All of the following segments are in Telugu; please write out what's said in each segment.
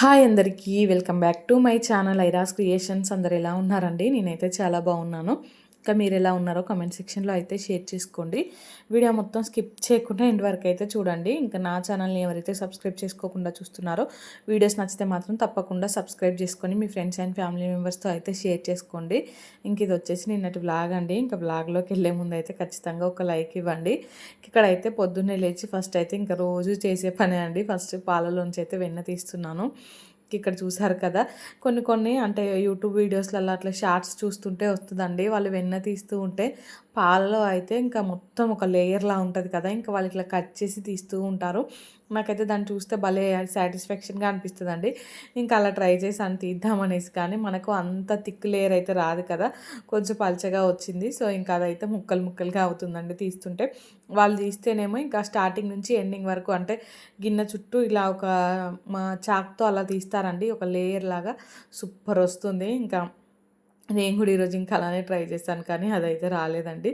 హాయ్ అందరికీ welcome back to my channel ఐరాస్ creations. అందరు ఎలా ఉన్నారండి? నేనైతే చాలా బాగున్నాను. ఇంకా మీరు ఎలా ఉన్నారో కమెంట్ సెక్షన్లో అయితే షేర్ చేసుకోండి. వీడియో మొత్తం స్కిప్ చేయకుండా ఎండ్ వరకు అయితే చూడండి. ఇంకా నా ఛానల్ని ఎవరైతే సబ్స్క్రైబ్ చేసుకోకుండా చూస్తున్నారో వీడియోస్ నచ్చితే మాత్రం తప్పకుండా సబ్స్క్రైబ్ చేసుకొని మీ ఫ్రెండ్స్ అండ్ ఫ్యామిలీ మెంబర్స్తో అయితే షేర్ చేసుకోండి. ఇంక ఇది వచ్చేసి నిన్నటి బ్లాగ్ అండి. ఇంకా బ్లాగ్లోకి వెళ్ళే ముందు అయితే ఖచ్చితంగా ఒక లైక్ ఇవ్వండి. ఇక్కడ అయితే పొద్దున్నే లేచి ఫస్ట్ అయితే ఇంకా రోజు చేసే పనే అండి. ఫస్ట్ పాలలోంచి అయితే వెన్న తీస్తున్నాను. ఇక్కడ చూసారు కదా. కొన్ని కొన్ని అంటే యూట్యూబ్ వీడియోస్లలో అట్లా షార్ట్స్ చూస్తుంటే వస్తుందండి. వాళ్ళు వెన్న తీస్తూ ఉంటే పాలలో అయితే ఇంకా మొత్తం ఒక లేయర్లా ఉంటుంది కదా. ఇంకా వాళ్ళు ఇట్లా కట్ చేసి తీస్తూ ఉంటారు. నాకైతే దాన్ని చూస్తే భలే సాటిస్ఫాక్షన్గా అనిపిస్తుంది అండి ఇంకా అలా ట్రై చేసి అని తీద్దామనేసి కానీ మనకు అంత థిక్ లేయర్ అయితే రాదు కదా. కొంచెం పల్చగా వచ్చింది. సో ఇంకా అదైతే ముక్కలు ముక్కలుగా అవుతుందండి తీస్తుంటే. వాళ్ళు తీస్తేనేమో ఇంకా స్టార్టింగ్ నుంచి ఎండింగ్ వరకు అంటే గిన్నె చుట్టూ ఇలా ఒక మా చాక్తో అలా తీస్తారండి. ఒక లేయర్ లాగా సూపర్ వస్తుంది. ఇంకా నేను కూడా ఈరోజు ఇంకా అలానే ట్రై చేశాను కానీ అదైతే రాలేదండి.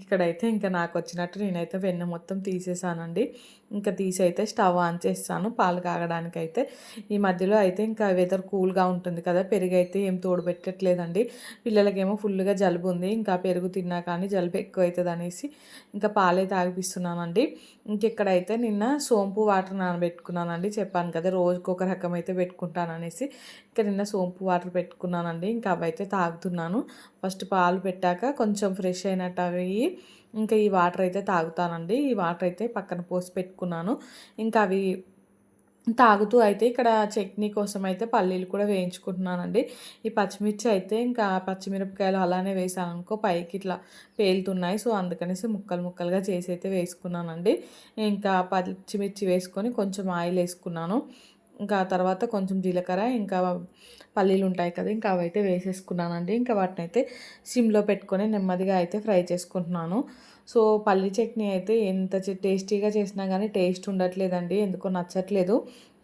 ఇక్కడైతే ఇంకా నాకు వచ్చినట్టు నేనైతే వెన్న మొత్తం తీసేసానండి. ఇంకా తీసి అయితే స్టవ్ ఆన్ చేస్తాను పాలు కాగడానికి అయితే ఈ మధ్యలో అయితే ఇంకా వెదర్ కూల్గా ఉంటుంది కదా పెరుగు అయితే ఏం తోడు పెట్టట్లేదండి పిల్లలకేమో ఫుల్గా జలుబు ఉంది ఇంకా పెరుగు తిన్నా కానీ జలుబు ఎక్కువ అవుతుంది అనేసి ఇంకా పాలే తాగిపిస్తున్నానండి. ఇంకెక్కడైతే నిన్న సోంపు వాటర్ నానబెట్టుకున్నానండి చెప్పాను కదా రోజుకు ఒక రకం అయితే పెట్టుకుంటాను అనేసి ఇంకా నిన్న సోంపు వాటర్ పెట్టుకున్నానండి ఇంకా అవైతే తాగుతున్నాను. ఫస్ట్ పాలు పెట్టాక కొంచెం ఫ్రెష్ అయినట్టు అవి ఇంకా ఈ వాటర్ అయితే తాగుతానండి. ఈ వాటర్ అయితే పక్కన పోసి పెట్టుకున్నాను. ఇంకా అవి తాగుతూ అయితే ఇక్కడ చట్నీ కోసం అయితే పల్లీలు కూడా వేయించుకుంటున్నానండి. ఈ పచ్చిమిర్చి అయితే ఇంకా పచ్చిమిరపకాయలు అలానే వేసాను అనుకో పైకి ఇట్లా పేలుతున్నాయి. సో అందుకనేసి ముక్కలు ముక్కలుగా చేసి అయితే వేసుకున్నానండి. ఇంకా పచ్చిమిర్చి వేసుకొని కొంచెం ఆయిల్ వేసుకున్నాను. ఇంకా తర్వాత కొంచెం జీలకర్ర ఇంకా పల్లీలు ఉంటాయి కదా ఇంకా అవైతే వేసేసుకున్నానండి. ఇంకా వాటిని అయితే సిమ్లో పెట్టుకొని నెమ్మదిగా అయితే ఫ్రై చేసుకుంటున్నాను. సో పల్లీ చట్నీ అయితే ఎంత టేస్టీగా చేసినా కానీ టేస్ట్ ఉండట్లేదండి ఎందుకో నచ్చట్లేదు.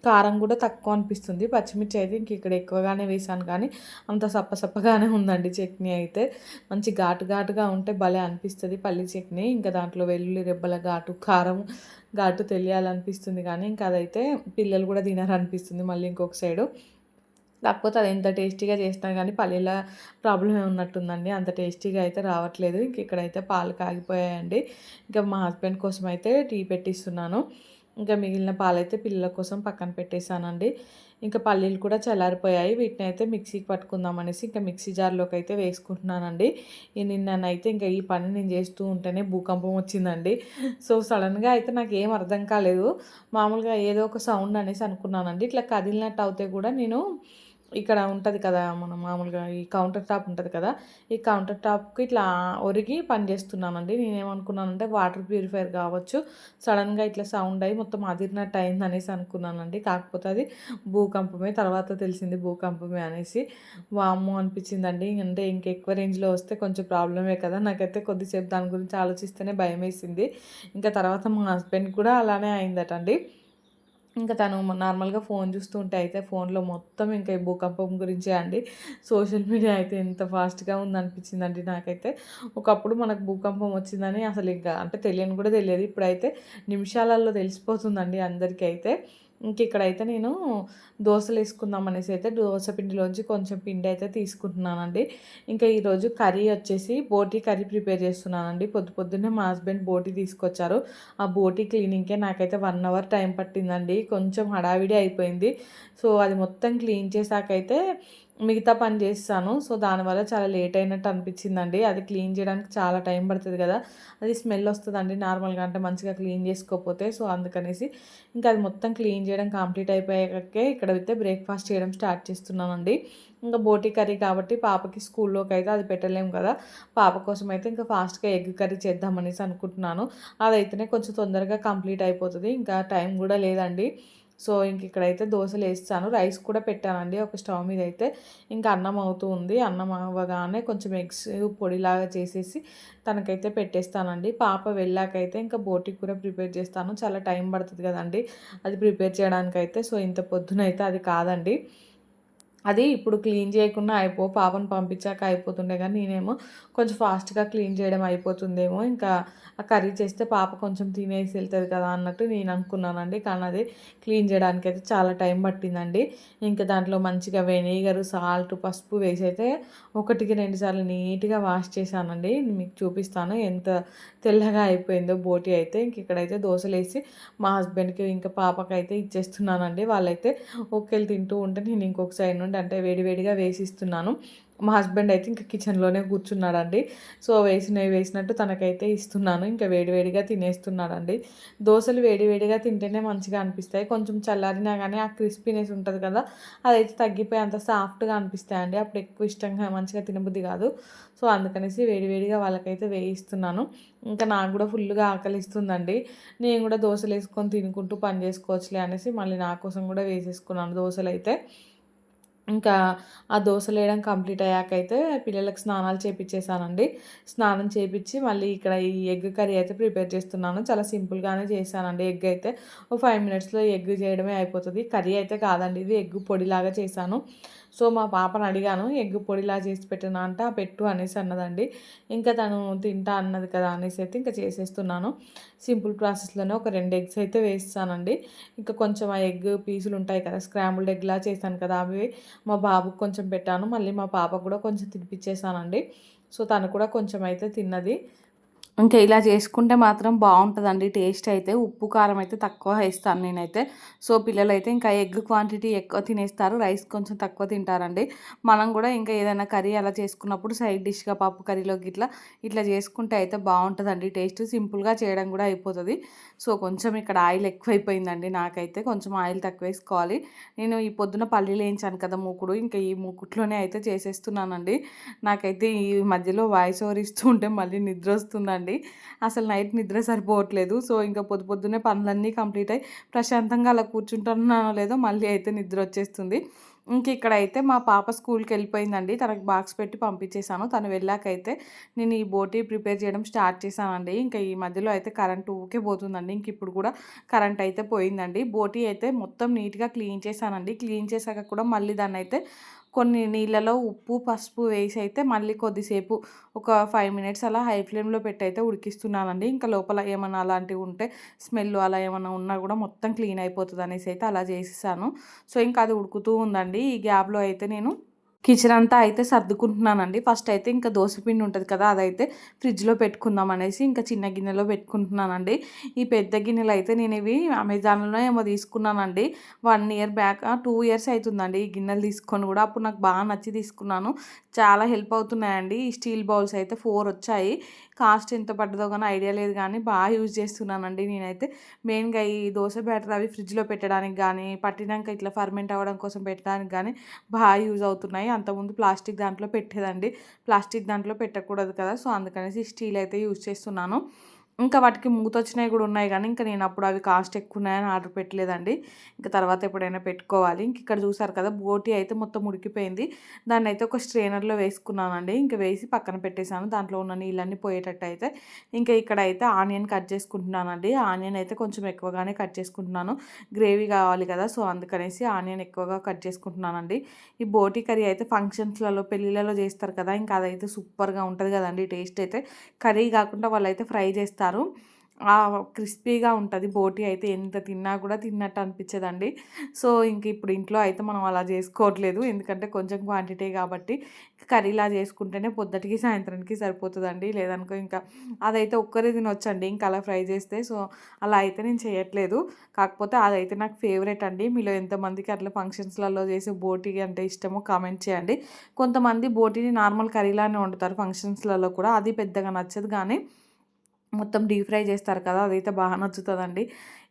కారం కూడా తక్కువ అనిపిస్తుంది. పచ్చిమిర్చి అయితే ఇంక ఇక్కడ ఎక్కువగానే వేసాను కానీ అంత సప్పసప్పగానే ఉందండి చట్నీ అయితే. మంచి ఘాటు ఘాటుగా ఉంటే భలే అనిపిస్తుంది పల్లి చట్నీ. ఇంకా దాంట్లో వెల్లుల్లి రెబ్బల ఘాటు కారం ఘాటు తెలియాలనిపిస్తుంది కానీ ఇంకా అదైతే పిల్లలు కూడా తినారనిపిస్తుంది మళ్ళీ ఇంకొక సైడు. కాకపోతే అది ఎంత టేస్టీగా చేసినా కానీ పల్లీల ప్రాబ్లం ఉన్నట్టుందండి. అంత టేస్టీగా అయితే రావట్లేదు. ఇంక ఇక్కడైతే పాలు కాగిపోయాయండి. ఇంకా మా హస్బెండ్ కోసం అయితే టీ పెట్టిస్తున్నాను. ఇంకా మిగిలిన పాలైతే పిల్లల కోసం పక్కన పెట్టేశానండి. ఇంకా పల్లీలు కూడా చల్లారిపోయాయి. వీటిని అయితే మిక్సీకి పట్టుకుందాం అనేసి ఇంకా మిక్సీ జార్లోకి అయితే వేసుకుంటున్నానండి. నిన్ననైతే ఇంకా ఈ పని నేను చేస్తూ ఉంటేనే భూకంపం వచ్చిందండి. సో సడన్గా అయితే నాకు ఏం అర్థం కాలేదు. మామూలుగా ఏదో ఒక సౌండ్ అనేసి అనుకున్నానండి. ఇట్లా కదిలినట్టు అవుతే కూడా నేను ఇక్కడ ఉంటుంది కదా మనం మామూలుగా ఈ కౌంటర్ టాప్ ఉంటుంది కదా ఈ కౌంటర్ టాప్కి ఇట్లా ఒరిగి పని చేస్తున్నానండి. నేనేమనుకున్నానంటే వాటర్ ప్యూరిఫైర్ కావచ్చు సడన్గా ఇట్లా సౌండ్ అయ్యి మొత్తం అదిరినట్టు అయింది అనేసి అనుకున్నానండి. కాకపోతే అది భూకంపమే తర్వాత తెలిసింది భూకంపమే అనేసి. వామ్ము అనిపించిందండి. అంటే ఇంకెక్కువ రేంజ్లో వస్తే కొంచెం ప్రాబ్లమే కదా. నాకైతే కొద్దిసేపు దాని గురించి ఆలోచిస్తేనే భయం వేసింది ఇంకా తర్వాత మా హస్బెండ్ కూడా అలానే అయిందటండి. ఇంకా తను నార్మల్గా ఫోన్ చూస్తూ ఉంటే అయితే ఫోన్లో మొత్తం ఇంకా ఈ భూకంపం గురించే అండి. సోషల్ మీడియా అయితే ఎంత ఫాస్ట్గా ఉందనిపించిందండి నాకైతే. ఒకప్పుడు మనకు భూకంపం వచ్చిందని అసలు ఇంకా అంటే తెలియని కూడా తెలియదు. ఇప్పుడైతే నిమిషాలలో తెలిసిపోతుందండి అందరికీ అయితే ఇంక ఇక్కడైతే నేను దోశలు వేసుకుందాం అనేసి అయితే దోశ పిండిలోంచి కొంచెం పిండి అయితే తీసుకుంటున్నానండి. ఇంకా ఈరోజు కర్రీ వచ్చేసి బోటీ కర్రీ ప్రిపేర్ చేస్తున్నానండి. పొద్దు పొద్దున్నే మా హస్బెండ్ బోటీ తీసుకొచ్చారు. ఆ బోటీ క్లీనింగ్కే నాకైతే వన్ అవర్ టైం పట్టిందండి. కొంచెం హడావిడి అయిపోయింది. సో అది మొత్తం క్లీన్ చేశాకైతే మిగతా పని చేస్తాను. సో దానివల్ల చాలా లేట్ అయినట్టు అనిపించిందండి. అది క్లీన్ చేయడానికి చాలా టైం పడుతుంది కదా. అది స్మెల్ వస్తుందండి నార్మల్గా. అంటే మంచిగా క్లీన్ చేసుకోకపోతే. సో అందుకనేసి ఇంకా అది మొత్తం క్లీన్ చేయడం కంప్లీట్ అయిపోయాకే ఇక్కడ అయితే బ్రేక్ఫాస్ట్ చేయడం స్టార్ట్ చేస్తున్నానండి. ఇంకా బోటీ కర్రీ కాబట్టి పాపకి స్కూల్లోకి అయితే అది పెట్టలేము కదా. పాప కోసం అయితే ఇంకా ఫాస్ట్గా ఎగ్ కర్రీ చేద్దామనేసి అనుకుంటున్నాను. అదైతేనే కొంచెం తొందరగా కంప్లీట్ అయిపోతుంది. ఇంకా టైం కూడా లేదండి. సో ఇంక ఇక్కడైతే దోశలు వేస్తాను. రైస్ కూడా పెట్టానండి. ఒక స్టవ్ మీద అయితే ఇంకా అన్నం అవుతూ ఉంది. అన్నం అవ్వగానే కొంచెం ఎగ్స్ పొడిలాగా చేసేసి తనకైతే పెట్టేస్తానండి. పాప వెళ్ళాకైతే ఇంకా బోటి కూర ప్రిపేర్ చేస్తాను. చాలా టైం పడుతుంది కదండి. అది ప్రిపేర్ చేయడానికైతే. సో ఇంత పొద్దునైతే అది కాదండి. అది ఇప్పుడు క్లీన్ చేయకుండా అయిపో పాపను పంపించాక అయిపోతుండే కానీ నేనేమో కొంచెం ఫాస్ట్గా క్లీన్ చేయడం అయిపోతుందేమో. ఇంకా ఆ కర్రీ చేస్తే పాప కొంచెం తినేసి వెళ్తుంది కదా అన్నట్టు నేను అనుకున్నానండి. కానీ అది క్లీన్ చేయడానికి అయితే చాలా టైం పట్టిందండి. ఇంకా దాంట్లో మంచిగా వెనిగర్ సాల్ట్ పసుపు వేసి అయితే ఒకటికి రెండు సార్లు నీట్గా వాష్ చేశానండి. మీకు చూపిస్తాను ఎంత తెల్లగా అయిపోయిందో బోటి అయితే. ఇంక ఇక్కడైతే దోశలు వేసి మా హస్బెండ్కి ఇంకా పాపకైతే ఇచ్చేస్తున్నానండి. వాళ్ళైతే ఒకేళ్ళు తింటూ ఉంటే నేను ఇంకొక సైడ్ నుండి అంటే వేడివేడిగా వేసిస్తున్నాను. మా హస్బెండ్ అయితే ఇంకా కిచెన్లోనే కూర్చున్నాడండి. సో వేసినవి వేసినట్టు తనకైతే ఇస్తున్నాను. ఇంకా వేడివేడిగా తినేస్తున్నాడండి. దోశలు వేడివేడిగా తింటేనే మంచిగా అనిపిస్తాయి. కొంచెం చల్లారినా కానీ ఆ క్రిస్పీనెస్ ఉంటుంది కదా అదైతే తగ్గిపోయి అంత సాఫ్ట్గా అనిపిస్తాయండి. అప్పుడు ఎక్కువ ఇష్టంగా మంచిగా తినబుద్ధి కాదు. సో అందుకనేసి వేడివేడిగా వాళ్ళకైతే వేయిస్తున్నాను. ఇంకా నాకు కూడా ఫుల్గా ఆకలిస్తుందండి. నేను కూడా దోశలు వేసుకొని తినుకుంటూ పని చేసుకోవచ్చులే అనేసి మళ్ళీ నా కోసం కూడా వేసేసుకున్నాను దోశలు అయితే ఇంకా ఆ దోశలు వేయడం కంప్లీట్ అయ్యాక అయితే పిల్లలకు స్నానాలు చేపించేసానండి స్నానం చేపించి మళ్ళీ ఇక్కడ ఈ ఎగ్ కర్రీ అయితే ప్రిపేర్ చేస్తున్నాను. చాలా సింపుల్గానే చేశానండి ఎగ్ అయితే. ఒక ఫైవ్ మినిట్స్లో ఎగ్ చేయడమే అయిపోతుంది. కర్రీ అయితే కాదండి ఇది ఎగ్ పొడిలాగా చేశాను. సో మా పాపను అడిగాను ఎగ్ పొడిలా చేసి పెట్టినా అంట పెట్టు అనేసి అన్నదండి. ఇంకా తను తింటా అన్నది కదా అనేసి అయితే ఇంకా చేసేస్తున్నాను. సింపుల్ ప్రాసెస్లోనే ఒక రెండు ఎగ్స్ అయితే వేస్తానండి. ఇంకా కొంచెం ఆ ఎగ్ పీసులు ఉంటాయి కదా స్క్రాంబుల్డ్ ఎగ్లా చేశాను కదా అవి మా బాబుకు కొంచెం పెట్టాను. మళ్ళీ మా పాపకు కూడా కొంచెం తినిపించేసానండి సో తను కూడా కొంచెం అయితే తిన్నది. ఇంకా ఇలా చేసుకుంటే మాత్రం బాగుంటుందండి. టేస్ట్ అయితే ఉప్పు కారం అయితే తక్కువ వేస్తాను నేనైతే. సో పిల్లలు అయితే ఇంకా ఎగ్ క్వాంటిటీ ఎక్కువ తినేస్తారు రైస్ కొంచెం తక్కువ తింటారండి. మనం కూడా ఇంకా ఏదైనా కర్రీ అలా చేసుకున్నప్పుడు సైడ్ డిష్గా పప్పు కర్రీలోకి ఇట్లా ఇట్లా చేసుకుంటే అయితే బాగుంటుందండి. టేస్ట్ సింపుల్గా చేయడం కూడా అయిపోతుంది. సో కొంచెం ఇక్కడ ఆయిల్ ఎక్కువైపోయిందండి నాకైతే. కొంచెం ఆయిల్ తక్కువ వేసుకోవాలి. నేను ఈ పొద్దున పల్లీలు వేయించాను కదా మూకుడు. ఇంకా ఈ మూకుట్లోనే అయితే చేసేస్తున్నానండి. నాకైతే ఈ మధ్యలో వాయిస్ ఓవర్ ఇస్తూ ఉంటే మళ్ళీ నిద్ర వస్తుందండి. ఉండాలి. అసలు నైట్ నిద్ర సరిపోవట్లేదు. సో ఇంకా పొద్దు పొద్దున్నే పనులన్నీ కంప్లీట్ అయ్యి ప్రశాంతంగా అలా కూర్చుంటున్నానో లేదో మళ్ళీ అయితే నిద్ర వచ్చేస్తుంది. ఇంక ఇక్కడ అయితే మా పాప స్కూల్కి వెళ్ళిపోయిందండి. తనకు బాక్స్ పెట్టి పంపించేశాను. తను వెళ్ళాకైతే నేను ఈ బోటీ ప్రిపేర్ చేయడం స్టార్ట్ చేశానండి. ఇంకా ఈ మధ్యలో అయితే కరెంట్ ఊకే పోతుందండి. ఇంక ఇప్పుడు కూడా కరెంట్ అయితే పోయిందండి. బోటీ అయితే మొత్తం నీట్గా క్లీన్ చేశానండి. క్లీన్ చేశాక కూడా మళ్ళీ దాన్ని అయితే కొన్ని నీళ్ళలో ఉప్పు పసుపు వేసి అయితే మళ్ళీ కొద్దిసేపు ఒక ఫైవ్ మినిట్స్ అలా హై ఫ్లేమ్లో పెట్టి అయితే ఉడికిస్తున్నానండి. ఇంకా లోపల ఏమైనా అలాంటివి ఉంటే స్మెల్ అలా ఏమైనా ఉన్నా కూడా మొత్తం క్లీన్ అయిపోతుంది అనేసి అయితే అలా చేసేసాను. సో ఇంకా అది ఉడుకుతూ ఉందండి. ఈ గ్యాప్లో అయితే నేను కిచెన్ అంతా అయితే సర్దుకుంటున్నానండి. ఫస్ట్ అయితే ఇంకా పిండి ఉంటుంది కదా అదైతే ఫ్రిడ్జ్లో పెట్టుకుందాం అనేసి ఇంకా చిన్న గిన్నెలో పెట్టుకుంటున్నానండి. ఈ పెద్ద గిన్నెలు అయితే నేను ఇవి అమెజాన్లో ఏమో తీసుకున్నానండి. One year back two years అవుతుందండి ఈ గిన్నెలు తీసుకొని కూడా. అప్పుడు నాకు బాగా నచ్చి తీసుకున్నాను. చాలా హెల్ప్ అవుతున్నాయండి. ఈ స్టీల్ బౌల్స్ అయితే ఫోర్ వచ్చాయి. కాస్ట్ ఎంత పడ్డదో కానీ ఐడియా లేదు కానీ బాగా యూజ్ చేస్తున్నానండి నేనైతే. మెయిన్గా ఈ దోశ బ్యాటర్ అవి ఫ్రిడ్జ్లో పెట్టడానికి కానీ పట్టినాక ఇట్లా ఫర్మెంట్ అవ్వడం కోసం పెట్టడానికి కానీ బాగా యూజ్ అవుతున్నాయి. అంతకుముందు ప్లాస్టిక్ దాంట్లో పెట్టేదండి. ప్లాస్టిక్ దాంట్లో పెట్టకూడదు కదా సో అందుకనేసి స్టీల్ అయితే యూజ్ చేస్తున్నాను. ఇంకా వాటికి మూత కూడా ఉన్నాయి కానీ ఇంకా నేను అప్పుడు అవి కాస్ట్ ఎక్కువ ఉన్నాయని ఆర్డర్ పెట్టలేదండి. ఇంకా తర్వాత ఎప్పుడైనా పెట్టుకోవాలి. ఇంక ఇక్కడ చూసారు కదా బోటి అయితే మొత్తం ఉడికిపోయింది. దాన్ని అయితే ఒక స్ట్రైనర్లో వేసుకున్నానండి. ఇంకా వేసి పక్కన పెట్టేశాను. దాంట్లో ఉన్న నీళ్ళన్నీ పోయేటట్టు అయితే. ఇంకా ఇక్కడ అయితే ఆనియన్ కట్ చేసుకుంటున్నానండి. ఆనియన్ అయితే కొంచెం ఎక్కువగానే కట్ చేసుకుంటున్నాను. గ్రేవీ కావాలి కదా సో అందుకనేసి ఆనియన్ ఎక్కువగా కట్ చేసుకుంటున్నానండి. ఈ బోటి కర్రీ అయితే ఫంక్షన్స్లలో పెళ్ళిళ్ళలో చేస్తారు కదా ఇంకా అదైతే సూపర్గా ఉంటుంది కదండి టేస్ట్ అయితే. కర్రీ కాకుండా వాళ్ళు అయితే ఫ్రై చేస్తారు. చేస్తారు. క్రిస్పీగా ఉంటుంది బోటి అయితే ఎంత తిన్నా కూడా తిన్నట్టు అనిపించదండి. సో ఇంక ఇప్పుడు ఇంట్లో అయితే మనం అలా చేసుకోవట్లేదు. ఎందుకంటే కొంచెం క్వాంటిటీ కాబట్టి కర్రీలా చేసుకుంటేనే పొద్దుటికి సాయంత్రానికి సరిపోతుందండి. లేదనుకో ఇంకా అదైతే ఒక్కరే తినొచ్చండి. ఇంకా అలా ఫ్రై చేస్తే సో అలా అయితే నేను చేయట్లేదు. కాకపోతే అదైతే నాకు ఫేవరెట్ అండి. మీలో ఎంతమందికి అట్లా ఫంక్షన్స్లలో చేసే బోటి అంటే ఇష్టమో కామెంట్ చేయండి. కొంతమంది బోటిని నార్మల్ కర్రీలానే వండుతారు ఫంక్షన్స్లలో కూడా. అది పెద్దగా నచ్చదు కానీ మొత్తం డీప్ ఫ్రై చేస్తారు కదా అదైతే బాగా నచ్చుతుందండి.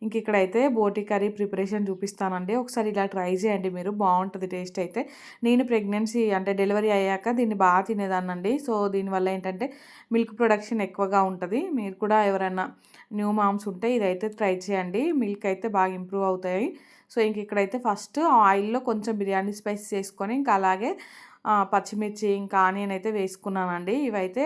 ఇంక ఇక్కడైతే బోటి కర్రీ ప్రిపరేషన్ చూపిస్తానండి. ఒకసారి ఇలా ట్రై చేయండి మీరు బాగుంటుంది టేస్ట్ అయితే. నేను ప్రెగ్నెన్సీ అంటే డెలివరీ అయ్యాక దీన్ని బాగా తినేదానండి సో దీనివల్ల ఏంటంటే మిల్క్ ప్రొడక్షన్ ఎక్కువగా ఉంటుంది. మీరు కూడా ఎవరైనా న్యూ మామ్స్ ఉంటే ఇదైతే ట్రై చేయండి. మిల్క్ అయితే బాగా ఇంప్రూవ్ అవుతాయి. సో ఇంక ఇక్కడైతే ఫస్ట్ ఆయిల్లో కొంచెం బిర్యానీ స్పైస్ చేసుకొని ఇంకా అలాగే పచ్చిమిర్చి ఇంకా ఆనియన్ అయితే వేసుకున్నానండి. ఇవైతే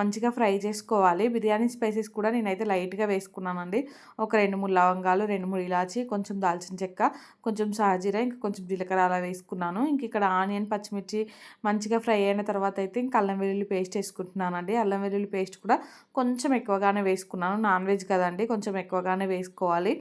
మంచిగా ఫ్రై చేసుకోవాలి. బిర్యానీ స్పైసెస్ కూడా నేనైతే లైట్గా వేసుకున్నానండి. ఒక రెండు మూడు లవంగాలు రెండు మూడు ఇలాచి కొంచెం దాల్చిన చెక్క కొంచెం సాజీర ఇంకా కొంచెం జీలకర్ర అలా వేసుకున్నాను. ఇంక ఇక్కడ ఆనియన్ పచ్చిమిర్చి మంచిగా ఫ్రై అయిన తర్వాత అయితే ఇంకా అల్లం వెల్లుల్లి పేస్ట్ వేసుకుంటున్నానండి. అల్లం వెల్లుల్లి పేస్ట్ కూడా కొంచెం ఎక్కువగానే వేసుకున్నాను. నాన్ వెజ్ కదండి కొంచెం ఎక్కువగానే వేసుకోవాలి.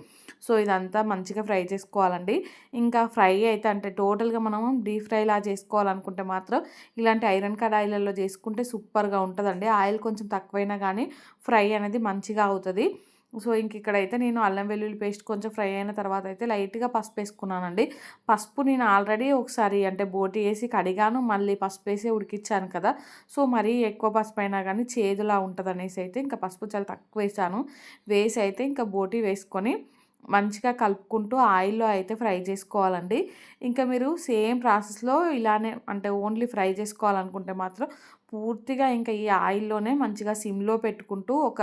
సో ఇదంతా మంచిగా ఫ్రై చేసుకోవాలండి. ఇంకా ఫ్రై అయితే అంటే టోటల్గా మనం డీప్ ఫ్రైలా చేసుకోవాలనుకుంటే మాత్రం ఇలాంటి ఐరన్ కడాయిలలో చేసుకుంటే సూపర్గా ఉంటుందండి. ఆయిల్ కొంచెం తక్కువైనా కానీ ఫ్రై అనేది మంచిగా అవుతుంది. సో ఇంక ఇక్కడైతే నేను అల్లం వెల్లుల్లి పేస్ట్ కొంచెం ఫ్రై అయిన తర్వాత అయితే లైట్గా పసుపు వేసుకున్నానండి. పసుపు నేను ఆల్రెడీ ఒకసారి అంటే బోటి వేసి కడిగాను మళ్ళీ పసుపు వేసి ఉడికిచ్చాను కదా. సో మరీ ఎక్కువ పసుపు అయినా కానీ చేదులా ఉంటుంది అనేసి అయితే ఇంకా పసుపు చాలా తక్కువ వేసాను. వేసి అయితే ఇంకా బోటి వేసుకొని మంచిగా కలుపుకుంటూ ఆయిల్లో అయితే ఫ్రై చేసుకోవాలండి. ఇంకా మీరు సేమ్ ప్రాసెస్లో ఇలానే అంటే ఓన్లీ ఫ్రై చేసుకోవాలనుకుంటే మాత్రం పూర్తిగా ఇంకా ఈ ఆయిల్లోనే మంచిగా సిమ్లో పెట్టుకుంటూ ఒక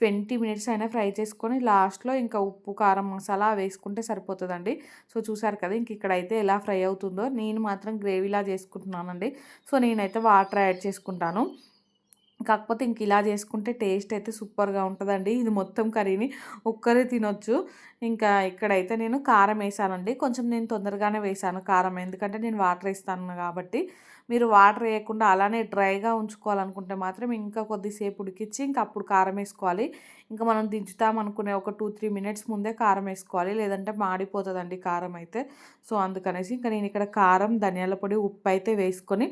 ట్వంటీ మినిట్స్ అయినా ఫ్రై చేసుకొని లాస్ట్లో ఇంకా ఉప్పు కారం మసాలా వేసుకుంటే సరిపోతుందండి. సో చూసారు కదా ఇంక ఇక్కడైతే ఎలా ఫ్రై అవుతుందో. నేను మాత్రం గ్రేవీలా చేసుకుంటున్నానండి. సో నేనైతే వాటర్ యాడ్ చేసుకుంటాను. కాకపోతే ఇంక ఇలా చేసుకుంటే టేస్ట్ అయితే సూపర్గా ఉంటుందండి. ఇది మొత్తం కర్రీని ఒక్కరే తినొచ్చు. ఇంకా ఇక్కడైతే నేను కారం వేసానండి. కొంచెం నేను తొందరగానే వేసాను కారం. ఎందుకంటే నేను వాటర్ వేస్తాను కాబట్టి. మీరు వాటర్ వేయకుండా అలానే డ్రైగా ఉంచుకోవాలనుకుంటే మాత్రం ఇంకా కొద్దిసేపు ఉడికించి ఇంకా అప్పుడు కారం వేసుకోవాలి. ఇంకా మనం దించుతాం అనుకునే ఒక టూ త్రీ మినిట్స్ ముందే కారం వేసుకోవాలి. లేదంటే మాడిపోతుందండి కారం అయితే. సో అందుకనేసి ఇంకా నేను ఇక్కడ కారం ధనియాల పొడి ఉప్పు అయితే వేసుకొని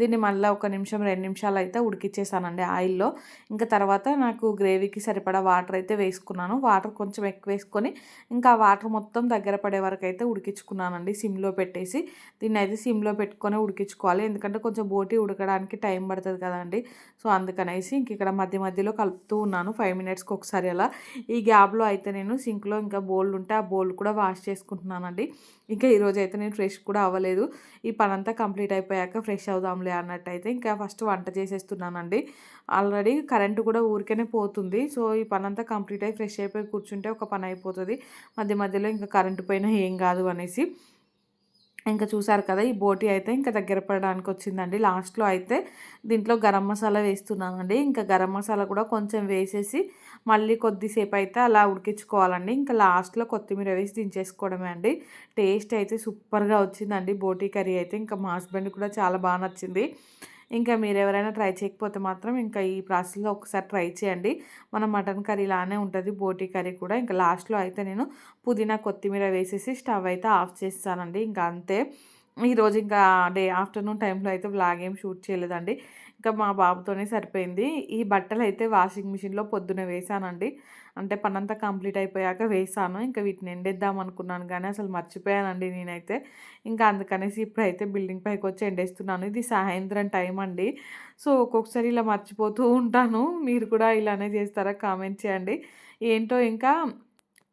దీన్ని మళ్ళీ ఒక నిమిషం రెండు నిమిషాలు అయితే ఉడికిచ్చేసానండి ఆయిల్లో. ఇంకా తర్వాత నాకు గ్రేవీకి సరిపడా వాటర్ అయితే వేసుకున్నాను. వాటర్ కొంచెం ఎక్కువ వేసుకొని ఇంకా వాటర్ మొత్తం దగ్గర పడే వరకు అయితే ఉడికించుకున్నానండి సిమ్లో పెట్టేసి. దీన్ని అయితే సిమ్లో పెట్టుకొని ఉడికించుకోవాలి. ఎందుకంటే కొంచెం బోటి ఉడకడానికి టైం పడుతుంది కదండి. సో అందుకనేసి ఇంక ఇక్కడ మధ్య మధ్యలో కలుపుతూ ఉన్నాను. ఫైవ్ మినిట్స్కి ఒకసారి అలా. ఈ గ్యాప్లో అయితే నేను సింక్లో ఇంకా బౌల్ ఉంటే ఆ బౌల్ కూడా వాష్ చేసుకుంటున్నానండి. ఇంకా ఈరోజు అయితే నేను ఫ్రెష్ కూడా అవ్వలేదు. ఈ పనంతా కంప్లీట్ అయిపోయాక ఫ్రెష్ అవుదాంలే అన్నట్టు అయితే ఇంకా ఫస్ట్ వంట చేసేస్తున్నానండి. ఆల్రెడీ కరెంటు కూడా ఊరికేనే పోతుంది. సో ఈ పనంతా కంప్లీట్ అయ్యి ఫ్రెష్ అయిపోయి కూర్చుంటే ఒక పని అయిపోతుంది. మధ్య మధ్యలో ఇంకా కరెంటు పోయినా ఏం కాదు అనేసి. ఇంకా చూసారు కదా ఈ బోటి అయితే ఇంకా దగ్గర పడడానికి వచ్చిందండి లాస్ట్లో అయితే దీంట్లో గరం మసాలా వేస్తున్నానండి. ఇంకా గరం మసాలా కూడా కొంచెం వేసేసి మళ్ళీ కొద్దిసేపు అయితే అలా ఉడికించుకోవాలండి. ఇంకా లాస్ట్లో కొత్తిమీర వేసి దించేసుకోవడమే అండి. టేస్ట్ అయితే సూపర్గా వచ్చిందండి. బోటీ కర్రీ అయితే ఇంకా మా హస్బెండ్ కూడా చాలా బాగా నచ్చింది. ఇంకా మీరు ఎవరైనా ట్రై చేయకపోతే మాత్రం ఇంకా ఈ ప్రాసెస్లో ఒకసారి ట్రై చేయండి. మన మటన్ కర్రీ లానే ఉంటుంది బోటీ కర్రీ కూడా. ఇంకా లాస్ట్లో అయితే నేను పుదీనా కొత్తిమీర వేసేసి స్టవ్ అయితే ఆఫ్ చేస్తానండి. ఇంకా అంతే. ఈరోజు ఇంకా డే ఆఫ్టర్నూన్ టైంలో అయితే బ్లాగ్ ఏం షూట్ చేయలేదండి. ఇంకా మా బాబుతోనే సరిపోయింది. ఈ బట్టలు అయితే వాషింగ్ మిషన్లో పొద్దున వేశానండి. అంటే పనంతా కంప్లీట్ అయిపోయాక వేసాను ఇంకా వీటిని ఎండేద్దాం అనుకున్నాను కానీ అసలు మర్చిపోయానండి నేనైతే. ఇంకా అందుకనేసి ఇప్పుడైతే బిల్డింగ్ పైకి వచ్చి ఎండేస్తున్నాను. ఇది సాయంత్రం టైం అండి. సో ఒక్కొక్కసారి ఇలా మర్చిపోతూ ఉంటాను. మీరు కూడా ఇలానే చేస్తారా కామెంట్ చేయండి. ఏంటో ఇంకా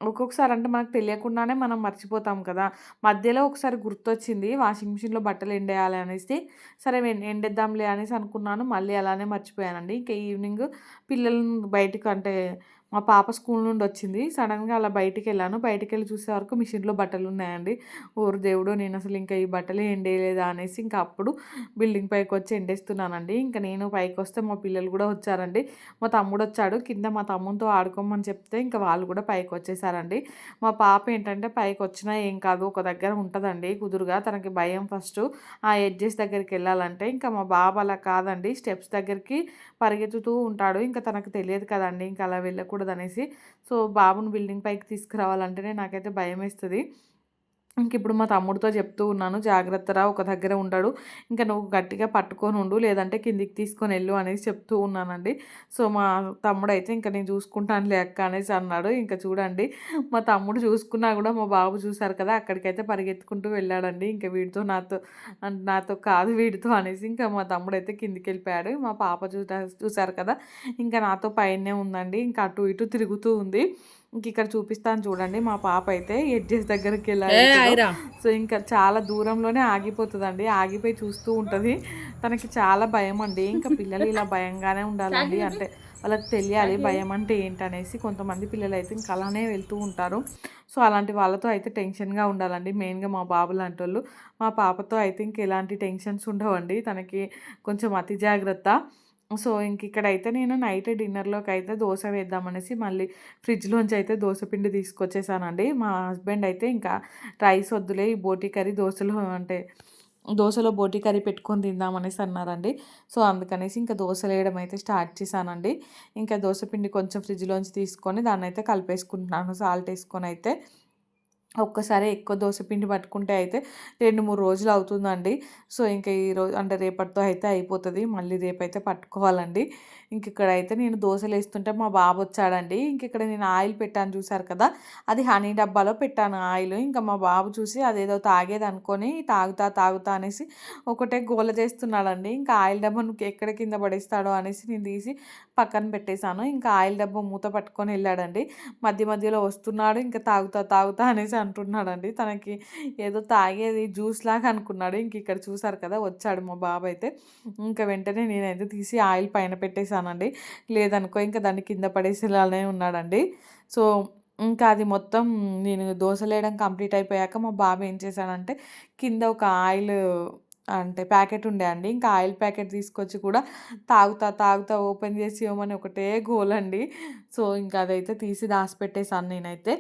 ఒక్కొక్కసారి అంటే మనకు తెలియకుండానే మనం మర్చిపోతాం కదా. మధ్యలో ఒకసారి గుర్తొచ్చింది వాషింగ్ మిషన్లో బట్టలు ఎండేయాలి అనేసి. సరే ఎండేద్దాంలే అనేసి అనుకున్నాను. మళ్ళీ అలానే మర్చిపోయానండి. ఇంకా ఈవినింగ్ పిల్లలను బయటకు అంటే మా పాప స్కూల్ నుండి వచ్చింది. సడన్గా అలా బయటికి వెళ్ళాను. బయటికి వెళ్ళి చూసే వరకు మిషన్లో బట్టలు ఉన్నాయండి. ఊరు దేవుడు నేను అసలు ఇంకా ఈ బట్టలు ఎండేయలేదా అనేసి ఇంకా అప్పుడు బిల్డింగ్ పైకి వచ్చి ఎండేస్తున్నానండి. ఇంకా నేను పైకి వస్తే మా పిల్లలు కూడా వచ్చారండి. మా తమ్ముడు వచ్చాడు. కింద మా తమ్ముతో ఆడుకోమని చెప్తే ఇంకా వాళ్ళు కూడా పైకి వచ్చేసారండి. మా పాప ఏంటంటే పైకి వచ్చినా ఏం కాదు ఒక దగ్గర ఉంటుందండి కుదురుగా. తనకి భయం ఫస్ట్. ఆ ఎడ్జెస్ దగ్గరికి వెళ్ళాలంటే ఇంకా మా బాబు అలా కాదండి. స్టెప్స్ దగ్గరికి పరిగెత్తుతూ ఉంటాడు. ఇంకా తనకు తెలియదు కదండి. ఇంకా అలా వెళ్ళకూడదు అనేసి సో బాబుని బిల్డింగ్ పైకి తీసుకురావాలంటేనే నాకైతే భయం వేస్తుంది ఇంక ఇప్పుడు మా తమ్ముడితో చెప్తూ ఉన్నాను జాగ్రత్తరా ఒక దగ్గర ఉండడు ఇంకా నువ్వు గట్టిగా పట్టుకొని ఉండు లేదంటే కిందికి తీసుకొని వెళ్ళు అనేసి చెప్తూ ఉన్నానండి. సో మా తమ్ముడు అయితే ఇంకా నేను చూసుకుంటాను లేక అనేసి అన్నాడు. ఇంకా చూడండి మా తమ్ముడు చూసుకున్నా కూడా మా బాబు చూశారు కదా అక్కడికైతే పరిగెత్తుకుంటూ వెళ్ళాడండి. ఇంకా వీడితో నాతో నాతో కాదు వీడితో అనేసి ఇంకా మా తమ్ముడు అయితే కిందికి వెళ్ళిపోయాడు. మా పాప చూ చూశారు కదా ఇంకా నాతో పైనే ఉందండి. ఇంకా అటు ఇటు తిరుగుతూ ఉంది. ఇంక ఇక్కడ చూపిస్తాను చూడండి. మా పాప అయితే ఎడ్జెస్ దగ్గరికి వెళ్ళాలి సో ఇంకా చాలా దూరంలోనే ఆగిపోతుందండి. ఆగిపోయి చూస్తూ ఉంటుంది. తనకి చాలా భయం అండి. ఇంకా పిల్లలు ఇలా భయంగానే ఉండాలండి అంటే వాళ్ళకి తెలియాలి భయం అంటే ఏంటనేసి కొంతమంది పిల్లలు అయితే ఇంకా అలానే వెళ్తూ ఉంటారు. సో అలాంటి వాళ్ళతో అయితే టెన్షన్గా ఉండాలండి. మెయిన్గా మా బాబు లాంటి వాళ్ళు మా పాపతో అయితే ఇంక ఎలాంటి టెన్షన్స్ ఉండవండి. తనకి కొంచెం అతి జాగ్రత్త. సో ఇంక ఇక్కడైతే నేను నైట్ డిన్నర్లోకి అయితే దోశ వేద్దామనేసి మళ్ళీ ఫ్రిడ్జ్లోంచి అయితే దోశ పిండి తీసుకొచ్చేసానండి. మా హస్బెండ్ అయితే ఇంకా రైస్ వద్దులే ఈ బోటి కర్రీ దోశలో అంటే దోశలో బోటి కర్రీ పెట్టుకొని తిందామనేసి అన్నారండి. సో అందుకనేసి ఇంకా దోశలు వేయడం అయితే స్టార్ట్ చేశానండి. ఇంకా దోశ పిండి కొంచెం ఫ్రిడ్జ్లోంచి తీసుకొని దాన్ని అయితే కలిపేసుకుంటున్నాను సాల్ట్ వేసుకొని అయితే ఒక్కసారి ఎక్కువ దోశ పిండి పట్టుకుంటే అయితే రెండు మూడు రోజులు అవుతుందండి. సో ఇంకా ఈరోజు అంటే రేపటితో అయితే అయిపోతుంది. మళ్ళీ రేపైతే పట్టుకోవాలండి. ఇంక ఇక్కడ అయితే నేను దోశలు వేస్తుంటే మా బాబు వచ్చాడండి. ఇంక ఇక్కడ నేను ఆయిల్ పెట్టాను చూసారు కదా? అది హనీ డబ్బాలో పెట్టాను ఆయిల్. ఇంకా మా బాబు చూసి అదేదో తాగేది అనుకొని తాగుతా తాగుతా అనేసి ఒకటే గోల చేస్తున్నాడండి. ఇంకా ఆయిల్ డబ్బా నువ్వు ఎక్కడ కింద పడేస్తాడో అనేసి నేను తీసి పక్కన పెట్టేశాను. ఇంకా ఆయిల్ డబ్బా మూత పట్టుకొని వెళ్ళాడండి. మధ్య మధ్యలో వస్తున్నాడు ఇంకా తాగుతా తాగుతా అనేసి అంటున్నాడండి. తనకి ఏదో తాగేది జ్యూస్ లాగా అనుకున్నాడు. ఇంక ఇక్కడ చూసారు కదా వచ్చాడు మా బాబు అయితే. ఇంకా వెంటనే నేనైతే తీసి ఆయిల్ పైన పెట్టేశానండి. లేదనుకో ఇంకా దాన్ని కింద పడేసేలానే ఉన్నాడండి. సో ఇంకా అది మొత్తం నేను దోశలు వేయడం కంప్లీట్ అయిపోయాక మా బాబు ఏం చేశాడంటే కింద ఒక ఆయిల్ అంటే ప్యాకెట్ ఉండే అండి. ఇంకా ఆయిల్ ప్యాకెట్ తీసుకొచ్చి కూడా తాగుతా తాగుతా ఓపెన్ చేసి ఇవ్వమని ఒకటే గోల్ అండి. సో ఇంకా అదైతే తీసి దాచిపెట్టేసాను నేనైతే.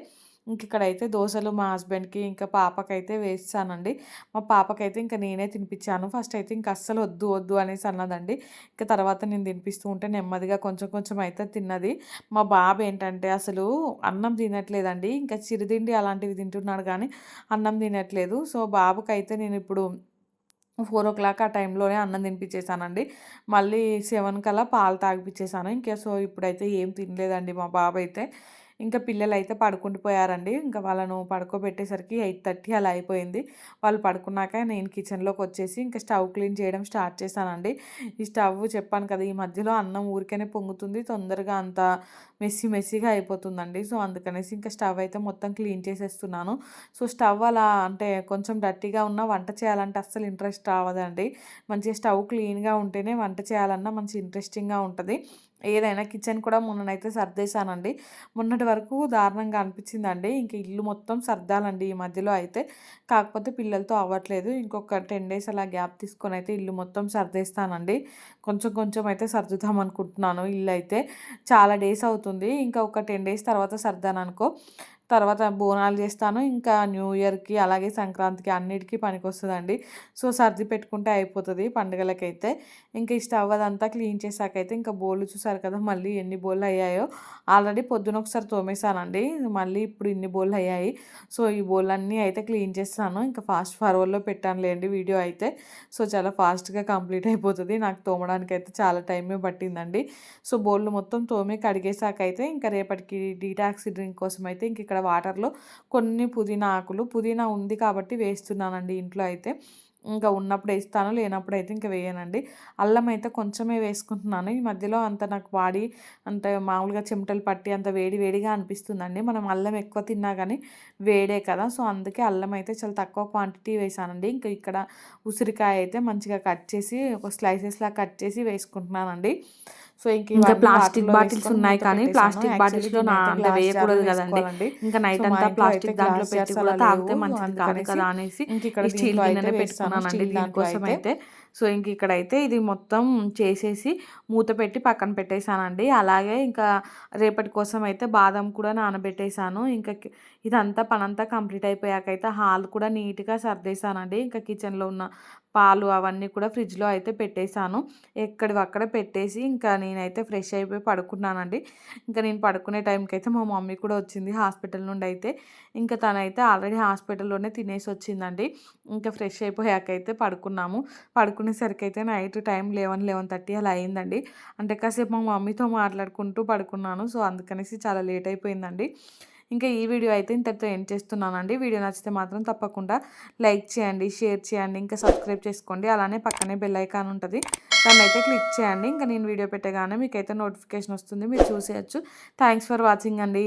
ఇంక ఇక్కడైతే దోశలు మా హస్బెండ్కి ఇంకా పాపకైతే వేస్తానండి మా పాపకైతే ఇంకా నేనే తినిపించాను ఫస్ట్ అయితే ఇంకా అస్సలు వద్దు వద్దు అనేసి అన్నదండి. ఇంకా తర్వాత నేను తినిపిస్తూ ఉంటే నెమ్మదిగా కొంచెం కొంచెం అయితే తిన్నది. మా బాబు ఏంటంటే అసలు అన్నం తినట్లేదండి. ఇంకా చిరుతిండి అలాంటివి తింటున్నాడు కానీ అన్నం తినట్లేదు. సో బాబుకైతే నేను ఇప్పుడు ఫోర్ ఓ క్లాక్ ఆ టైంలోనే అన్నం తినిపించేసానండి మళ్ళీ సెవెన్ కల్లా పాలు తాగిపించేసాను ఇంకా సో ఇప్పుడైతే ఏం తినలేదండి మా బాబు అయితే ఇంకా పిల్లలు అయితే పడుకుండిపోయారండి ఇంకా వాళ్ళను పడుకోబెట్టేసరికి ఎయిట్ థర్టీ అలా అయిపోయింది. వాళ్ళు పడుకున్నాక నేను కిచెన్లోకి వచ్చేసి ఇంకా స్టవ్ క్లీన్ చేయడం స్టార్ట్ చేశానండి. ఈ స్టవ్ చెప్పాను కదా ఈ మధ్యలో అన్నం ఊరికనే పొంగుతుంది. తొందరగా అంత మెస్సీ మెస్సీగా అయిపోతుందండి. సో అందుకనేసి ఇంకా స్టవ్ అయితే మొత్తం క్లీన్ చేసేస్తున్నాను. సో స్టవ్ అలా అంటే కొంచెం డర్టీగా ఉన్న వంట చేయాలంటే అస్సలు ఇంట్రెస్ట్ రావదండి. మంచిగా స్టవ్ క్లీన్గా ఉంటేనే వంట చేయాలన్నా మంచి ఇంట్రెస్టింగ్గా ఉంటుంది. ఏదైనా కిచెన్ కూడా మొన్ననైతే సర్దేశానండి. మొన్నటి వరకు దారుణంగా అనిపించిందండి. ఇంక ఇల్లు మొత్తం సర్దాలండి ఈ మధ్యలో అయితే. కాకపోతే పిల్లలతో అవ్వట్లేదు. ఇంకొక టెన్ డేస్ అలా గ్యాప్ తీసుకొని అయితే ఇల్లు మొత్తం సర్దేస్తానండి. కొంచెం కొంచెం అయితే సర్దుతాం అనుకుంటున్నాను ఇల్లు అయితే చాలా డేస్ అవుతుంది. ఇంకా ఒక టెన్ డేస్ తర్వాత సర్దాను అనుకో తర్వాత బోనాలు చేస్తాను. ఇంకా న్యూ ఇయర్కి అలాగే సంక్రాంతికి అన్నిటికీ పనికొస్తుందండి. సో సర్ది పెట్టుకుంటే అయిపోతుంది పండుగలకైతే. ఇంకా ఈ స్టవ్ అదంతా క్లీన్ చేశాకైతే ఇంకా బోళ్ళు చూసారు కదా మళ్ళీ ఎన్ని బోళ్ళు అయ్యాయో. ఆల్రెడీ పొద్దున ఒకసారి తోమేశానండి. మళ్ళీ ఇప్పుడు ఇన్ని బోళ్ళు అయ్యాయి. సో ఈ బోళ్ళన్నీ అయితే క్లీన్ చేస్తాను. ఇంకా ఫాస్ట్ ఫార్వర్డ్లో పెట్టానులేండి వీడియో అయితే. సో చాలా ఫాస్ట్గా కంప్లీట్ అయిపోతుంది. నాకు తోమడానికి అయితే చాలా టైమే పట్టిందండి. సో బోళ్ళు మొత్తం తోమి కడిగేసాకైతే ఇంకా రేపటికి డీటాక్సీ డ్రింక్ కోసం అయితే ఇంక ఇక్కడ వాటర్లో కొన్ని పుదీనా ఆకులు. పుదీనా ఉంది కాబట్టి వేస్తున్నానండి ఇంట్లో అయితే. ఇంకా ఉన్నప్పుడు వేస్తాను లేనప్పుడు అయితే ఇంకా వేయనండి. అల్లం అయితే కొంచెమే వేసుకుంటున్నాను. ఈ మధ్యలో అంత నాకు బాడీ అంటే మామూలుగా చెమటలు పట్టి అంత వేడి వేడిగా అనిపిస్తుందండి. మనం అల్లం ఎక్కువ తిన్నా కానీ వేడే కదా. సో అందుకే అల్లం అయితే చాలా తక్కువ క్వాంటిటీ వేసానండి. ఇంకా ఇక్కడ ఉసిరికాయ అయితే మంచిగా కట్ చేసి ఒక స్లైసెస్లా కట్ చేసి వేసుకుంటున్నానండి. సో ఇంకా ప్లాస్టిక్ బాటిల్స్ ఉన్నాయి కానీ ప్లాస్టిక్ బాటిల్స్లో నా అంత వేయకూడదు కదండి. ఇంకా నైట్ అంతా ప్లాస్టిక్ దాంట్లో పెట్టి కూడా తాగితే మంచిది కాదు కదా అనేసి స్టీల్ గిన్నెనే పెట్టుకున్నానండి దీనికోసం అయితే. సో ఇంక ఇక్కడైతే ఇది మొత్తం చేసేసి మూత పెట్టి పక్కన పెట్టేశానండి. అలాగే ఇంకా రేపటి కోసం అయితే బాదం కూడా నానబెట్టేశాను. ఇంకా ఇదంతా పనంతా కంప్లీట్ అయిపోయాక అయితే హాల్ కూడా నీట్గా సర్దేశానండి. ఇంకా కిచెన్లో ఉన్న పాలు అవన్నీ కూడా ఫ్రిడ్జ్లో అయితే పెట్టేశాను. ఎక్కడివి అక్కడ పెట్టేసి ఇంకా నేనైతే ఫ్రెష్ అయిపోయి పడుకున్నానండి. ఇంకా నేను పడుకునే టైంకి అయితే మా మమ్మీ కూడా వచ్చింది హాస్పిటల్ నుండి అయితే. ఇంకా తనైతే ఆల్రెడీ హాస్పిటల్లోనే తినేసి వచ్చిందండి. ఇంకా ఫ్రెష్ అయిపోయాకైతే పడుకున్నాము. పడుకునేసరికి అయితే night time eleven eleven thirty అలా అయిందండి. అంటే కాసేపు మా మమ్మీతో మాట్లాడుకుంటూ పడుకున్నాను. సో అందుకనేసి చాలా లేట్ అయిపోయిందండి. ఇంకా ఈ వీడియో అయితే ఇంతటితో ఎండ్ చేస్తున్నానండి. వీడియో నచ్చితే మాత్రం తప్పకుండా లైక్ చేయండి షేర్ చేయండి ఇంకా సబ్స్క్రైబ్ చేసుకోండి. అలానే పక్కనే బెల్ ఐకాన్ ఉంటుంది. దాన్ని అయితే క్లిక్ చేయండి. ఇంకా నేను వీడియో పెట్టగానే మీకైతే నోటిఫికేషన్ వస్తుంది. మీరు చూసేయచ్చు. థ్యాంక్స్ ఫర్ వాచింగ్ అండి.